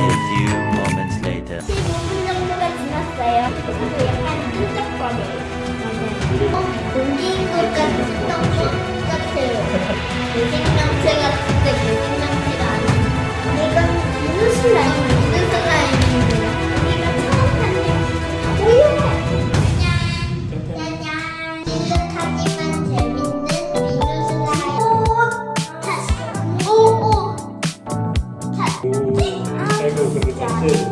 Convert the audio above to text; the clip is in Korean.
A few moments later. 15분 정도가 지났어요. 그리고 약간 끈적거려요. 어, 움직인 것 같았던 것 같아요. 내 생명체 같은데 Master.